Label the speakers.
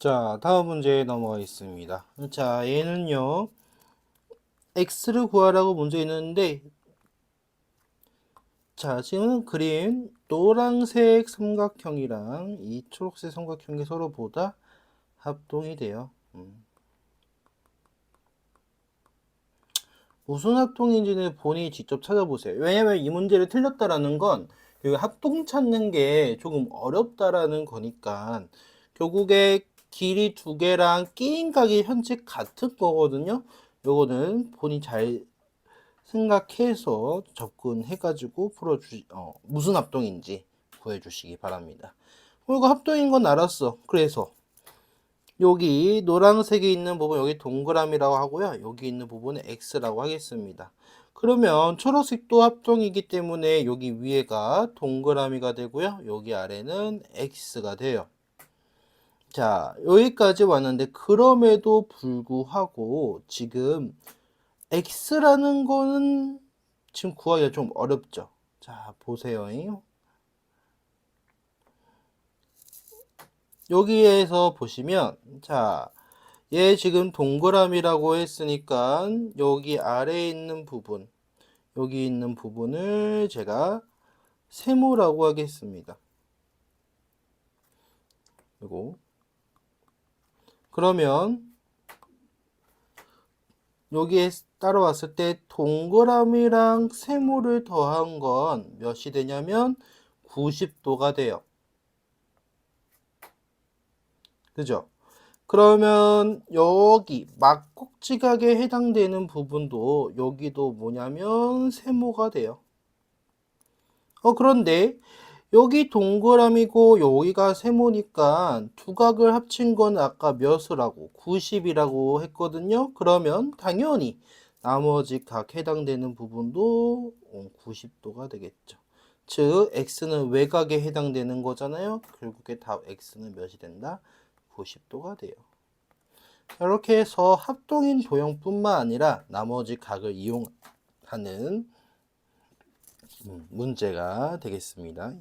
Speaker 1: 자, 다음 문제에 넘어가겠습니다. 자, 얘는요, x를 구하라고 문제 있는데, 자, 지금 그린 노란색 삼각형이랑 이 초록색 삼각형이 서로 보다 합동이 돼요. 음. 무슨 합동인지는 본인이 직접 찾아보세요. 왜냐면 이 문제를 틀렸다라는 건 여기 합동 찾는 게 조금 어렵다라는 거니까 결국에 길이 두 개랑 끼인 각이 현재 같은 거거든요. 요거는 본인 잘 생각해서 접근해가지고 풀어주, 어, 무슨 합동인지 구해주시기 바랍니다. 어, 이거 합동인 건 알았어. 그래서 여기 노란색이 있는 부분 여기 동그라미라고 하고요. 여기 있는 부분은 X라고 하겠습니다. 그러면 초록색도 합동이기 때문에 여기 위에가 동그라미가 되고요. 여기 아래는 X가 돼요. 자, 여기까지 왔는데 그럼에도 불구하고 지금 X라는 거는 지금 구하기가 좀 어렵죠. 자, 보세요. 여기에서 보시면 자, 얘 지금 동그라미라고 했으니까 여기 아래에 있는 부분, 여기 있는 부분을 제가 세모라고 하겠습니다. 그리고 그러면 여기에 따라왔을 때 동그라미랑 세모를 더한 건 몇이 되냐면 90도가 돼요. 그죠? 그러면 여기 막꼭지각에 해당되는 부분도 여기도 뭐냐면 세모가 돼요. 어 그런데 여기 동그라미고 여기가 세모니까 두 각을 합친 건 아까 몇이라고 90이라고 했거든요. 그러면 당연히 나머지 각 해당되는 부분도 90도가 되겠죠. 즉 x는 외곽에 해당되는 거잖아요. 결국에 답 x는 몇이 된다? 90도가 돼요. 이렇게 해서 합동인 도형뿐만 아니라 나머지 각을 이용하는 음, 문제가 되겠습니다.